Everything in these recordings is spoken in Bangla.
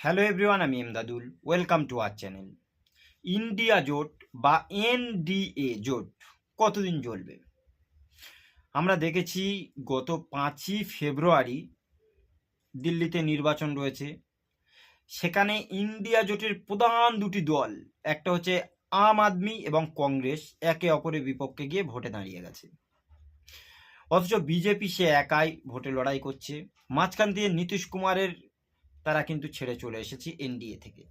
হ্যালো এভরিওয়ান আমি Emdadul welcome to our channel India জোট বা এনডিএ জোট কতদিন চলবে? আমরা দেখেছি গত পাঁচই ফেব্রুয়ারি দিল্লিতে নির্বাচন রয়েছে। সেখানে ইন্ডিয়া জোটের প্রধান দুটি দল, একটা হচ্ছে আম আদমি এবং কংগ্রেস, একে অপরের বিপক্ষে গিয়ে ভোটে দাঁড়িয়ে গেছে। অথচ বিজেপি সে একাই ভোটে লড়াই করছে। মাঝখান দিয়ে নীতিশ কুমারের তারা কিন্তু ছেড়ে চলে এসেছে এনডিএ থেকে।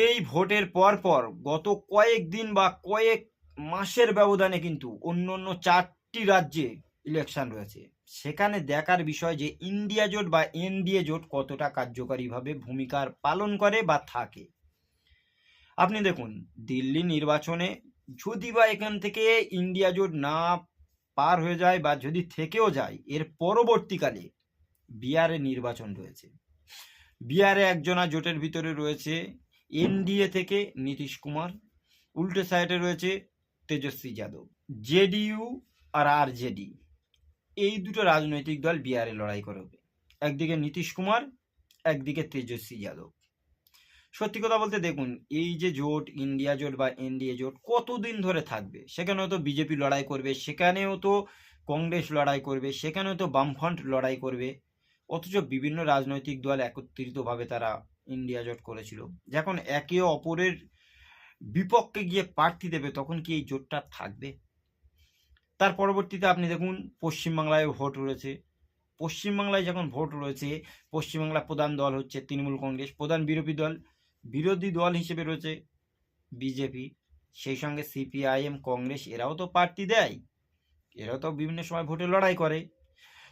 এই ভোটের পর পর গত কয়েক দিন বা কয়েক মাসের ব্যবধানে কিন্তু অন্য অন্য চারটি রাজ্যে ইলেকশন রয়েছে। সেখানে দেখার বিষয় যে ইন্ডিয়া জোট বা এনডিএ জোট কতটা কার্যকারীভাবে ভূমিকার পালন করে বা থাকে। আপনি দেখুন, দিল্লি নির্বাচনে যদি বা এখান থেকে ইন্ডিয়া জোট না পার হয়ে যায় বা যদি থেকেও যায়, এর পরবর্তীকালে বিহারে নির্বাচন রয়েছে। বিহারে একজনা জোটের ভিতরে রয়েছে এনডিএ থেকে নীতিশ কুমার, উল্টো সাইডে রয়েছে তেজস্বী যাদব, জেডিইউ আর আর জেডি এই দুটো রাজনৈতিক দল বিহারে লড়াই করবে। একদিকে নীতিশ কুমার, একদিকে তেজস্বী যাদব। সত্যি কথা বলতে দেখুন, এই যে জোট, ইন্ডিয়া জোট বা এনডিএ জোট কতদিন ধরে থাকবে? সেখানেও তো বিজেপি লড়াই করবে, সেখানেও তো কংগ্রেস লড়াই করবে, সেখানেও তো বামফ্রন্ট লড়াই করবে। অথচ বিভিন্ন রাজনৈতিক দল একত্রিতভাবে তারা ইন্ডিয়া জোট করেছিল। যখন একে অপরের বিপক্ষে গিয়ে প্রার্থী দেবে, তখন কি এই জোটটা থাকবে? তার পরবর্তীতে আপনি দেখুন পশ্চিমবাংলায় ভোট রয়েছে। পশ্চিমবাংলায় যখন ভোট রয়েছে, পশ্চিমবাংলার প্রধান দল হচ্ছে তৃণমূল কংগ্রেস, প্রধান বিরোধী দল বিরোধী দল হিসেবে রয়েছে বিজেপি। সেই সঙ্গে সিপিআইএম, কংগ্রেস, এরাও তো প্রার্থী দেয়। এরাও তো বিভিন্ন সময় ভোটে লড়াই করে।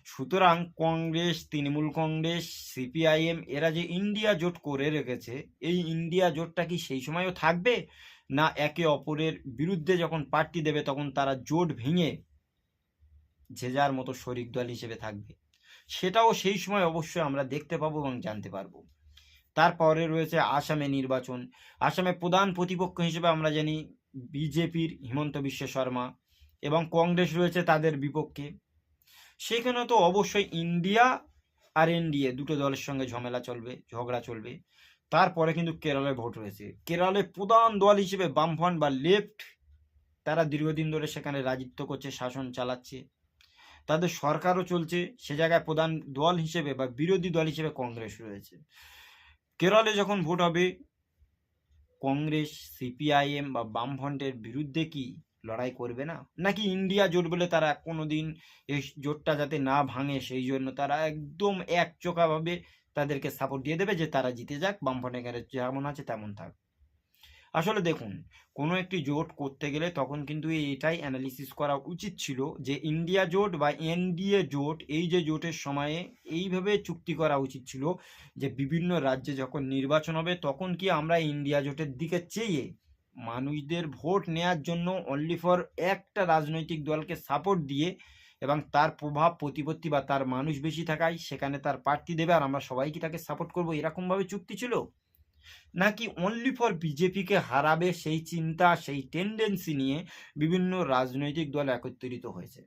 সুতরাং কংগ্রেস, তৃণমূল কংগ্রেস, সিপিআইএম, এরা যে ইন্ডিয়া জোট করে রেখেছে, এই ইন্ডিয়া জোটটা কি সেই সময়ও থাকবে? না একে অপরের বিরুদ্ধে যখন পার্টি দেবে, তখন তারা জোট ভেঙে যে যার মতো শরিক দল হিসেবে থাকবে। সেটাও সেই সময় অবশ্যই আমরা দেখতে পাবো এবং জানতে পারব। তারপরে রয়েছে আসামে নির্বাচন। আসামে প্রধান প্রতিপক্ষ হিসেবে আমরা জানি বিজেপির হিমন্ত বিশ্ব শর্মা এবং কংগ্রেস রয়েছে তাদের বিপক্ষে। সেখানে তো অবশ্যই ইন্ডিয়া আর এনডিএ দুটো দলের সঙ্গে ঝামেলা চলবে, ঝগড়া চলবে। তারপরে কিন্তু কেরলে ভোট রয়েছে। কেরলে প্রধান দল হিসেবে বামফ্রন্ট বা লেফট তারা দীর্ঘদিন ধরে সেখানে রাজত্ব করছে, শাসন চালাচ্ছে। তাদের সরকারও চলছে। সে জায়গায় প্রধান দল হিসেবে বা বিরোধী দল হিসেবে কংগ্রেস রয়েছে। কেরলে যখন ভোট হবে, কংগ্রেস, সিপিআইএম বা বামফ্রন্টের বিরুদ্ধে কি লড়াই করবে না? নাকি ইন্ডিয়া জোট বলে তারা কোনোদিন এই জোটটা যাতে না ভাঙে, সেই জন্য তারা একদম একচোখাভাবে তাদেরকে সাপোর্ট দিয়ে দেবে যে তারা জিতে যাক এখানে যেমন আছে তেমন থাক। আসলে দেখুন, কোনো একটি জোট করতে গেলে তখন কিন্তু এটাই অ্যানালিসিস করা উচিত ছিল যে ইন্ডিয়া জোট বা এনডিএ জোট এই যে জোটের সময়ে এইভাবে চুক্তি করা উচিত ছিল যে বিভিন্ন রাজ্যে যখন নির্বাচন হবে তখন কি আমরা ইন্ডিয়া জোটের দিকে চেয়ে মানুষদের ভোট নেয়ার জন্য অনলি ফর একটা রাজনৈতিক দলকে সাপোর্ট দিয়ে এবং তার প্রভাব, প্রতিপত্তি বা তার মানুষ বেশি থাকায় সেখানে তার প্রার্থী দেবে আর আমরা সবাই কি তাকে সাপোর্ট করব। এরকমভাবে চুক্তি ছিল? নাকি অনলি ফর বিজেপিকে হারাবে সেই চিন্তা, সেই টেন্ডেন্সি নিয়ে বিভিন্ন রাজনৈতিক দল একত্রিত হয়েছে?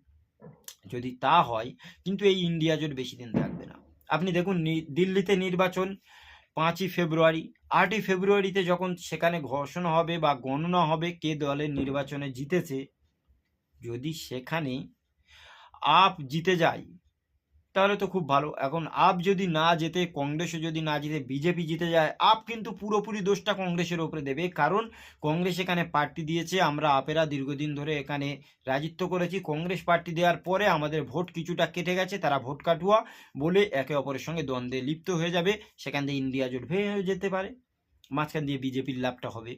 যদি তা হয়, কিন্তু এই ইন্ডিয়া জোট বেশি দিন থাকবে না। আপনি দেখুন দিল্লিতে নির্বাচন পাঁচই ফেব্রুয়ারি, আটই ফেব্রুয়ারিতে যখন সেখানে ঘোষণা হবে বা গণনা হবে কে দলের নির্বাচনে জিতেছে, যদি সেখানে আপ জিতে যায় তাহলে তো খুব ভালো। এখন আপ যদি না যেতে কংগ্রেসও যদি না জিতে, বিজেপি জিতে যায়, আপ কিন্তু পুরোপুরি দোষটা কংগ্রেসের ওপরে দেবে। কারণ কংগ্রেস এখানে পার্টি দিয়েছে, আমরা আপেরা দীর্ঘদিন ধরে এখানে রাজিত্ব করেছি। কংগ্রেস পার্টি দেওয়ার পরে আমাদের ভোট কিছুটা কেটে গেছে, তারা ভোট কাটুয়া বলে একে অপরের সঙ্গে দ্বন্দ্বে লিপ্ত হয়ে যাবে। সেখান দিয়ে ইন্ডিয়া জোট ভেঙে যেতে পারে। মাঝখান দিয়ে বিজেপির লাভটা হবে।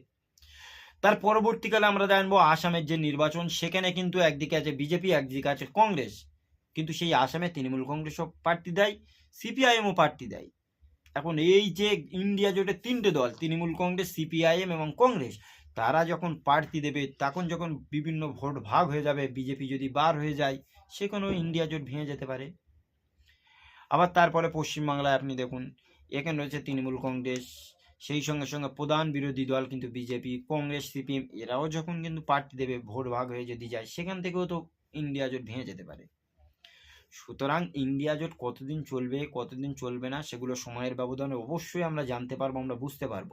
তার পরবর্তীকালে আমরা জানব আসামের যে নির্বাচন, সেখানে কিন্তু একদিকে আছে বিজেপি, একদিকে আছে কংগ্রেস। কিন্তু সেই আসামে তৃণমূল কংগ্রেসও প্রার্থী দেয়, সিপিআইএমও প্রার্থী দেয়। এখন এই যে ইন্ডিয়া জোটের তিনটে দল, তৃণমূল কংগ্রেস, সিপিআইএম এবং কংগ্রেস, তারা যখন প্রার্থী দেবে, তখন যখন বিভিন্ন ভোট ভাগ হয়ে যাবে, বিজেপি যদি বার হয়ে যায়, সেখানেও ইন্ডিয়া জোট ভেঙে যেতে পারে। আবার তারপরে পশ্চিমবাংলায় আপনি দেখুন, এখানে রয়েছে তৃণমূল কংগ্রেস, সেই সঙ্গে সঙ্গে প্রধান বিরোধী দল কিন্তু বিজেপি, কংগ্রেস, সিপিএম, এরাও যখন কিন্তু প্রার্থী দেবে, ভোট ভাগ হয়ে যদি যায়, সেখান থেকেও তো ইন্ডিয়া জোট ভেঙে যেতে পারে। সুতরাং ইন্ডিয়া জোট কতদিন চলবে কতদিন চলবে না, সেগুলো সময়ের ব্যবধানে অবশ্যই আমরা জানতে পারব, আমরা বুঝতে পারব।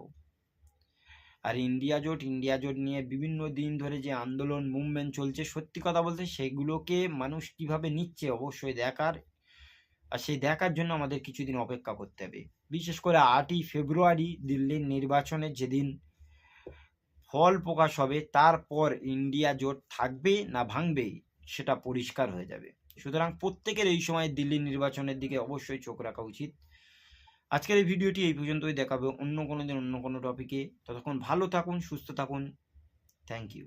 আর ইন্ডিয়া জোট ইন্ডিয়া জোট নিয়ে বিভিন্ন দিন ধরে যে আন্দোলন, মুভমেন্ট চলছে, সত্যি কথা বলতে সেগুলোকে মানুষ কীভাবে নিচ্ছে অবশ্যই দেখার, আর সেই দেখার জন্য আমাদের কিছুদিন অপেক্ষা করতে হবে। বিশেষ করে আটই ফেব্রুয়ারি, দিল্লির নির্বাচনের যেদিন ফল প্রকাশ হবে, তারপর ইন্ডিয়া জোট থাকবে না ভাঙবে, সেটা পরিষ্কার হয়ে যাবে। সুতরাং প্রত্যেকের এই সময় দিল্লি নির্বাচনের দিকে অবশ্যই চোখ রাখা উচিত। আজকের এই ভিডিওটি এই পর্যন্তই, দেখাবে অন্য কোনো দিন অন্য কোনো টপিকে ততক্ষণ ভালো থাকুন, সুস্থ থাকুন। Thank you